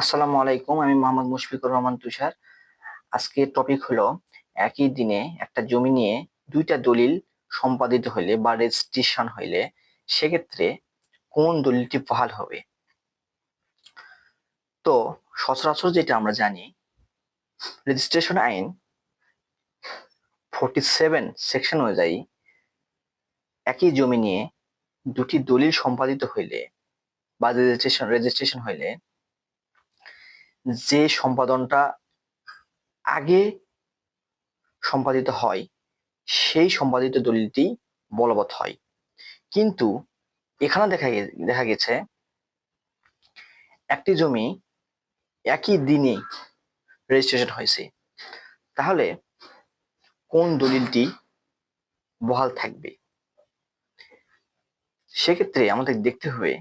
আসসালামু আলাইকুম, আমি মোহাম্মদ মুশফিকুর রহমান তুষার। আজকে টপিক হলো, একই দিনে একটা জমি নিয়ে দুইটা দলিল সম্পাদিত হইলে বা রেজিস্ট্রেশন হইলে সেক্ষেত্রে কোন দলিলটি বহাল হবে? তো সচরাচর যেটা আমরা জানি রেজিস্ট্রেশন আইন ফোর্টি সেভেন সেকশন অনুযায়ী একই জমি নিয়ে দুটি দলিল সম্পাদিত হইলে বা রেজিস্ট্রেশন রেজিস্ট্রেশন হইলে যে সম্পাদনটা আগে সম্পাদিত হয়, সেই সম্পাদিত দলিলটি বলবৎ হয়। কিন্তু এখানে দেখা দেখা গেছে, একটি জমি একই দিনে রেজিস্ট্রেশন হয়েছে। তাহলে কোন দলিলটি বহাল থাকবে? সেক্ষেত্রে আমাদের দেখতে হবে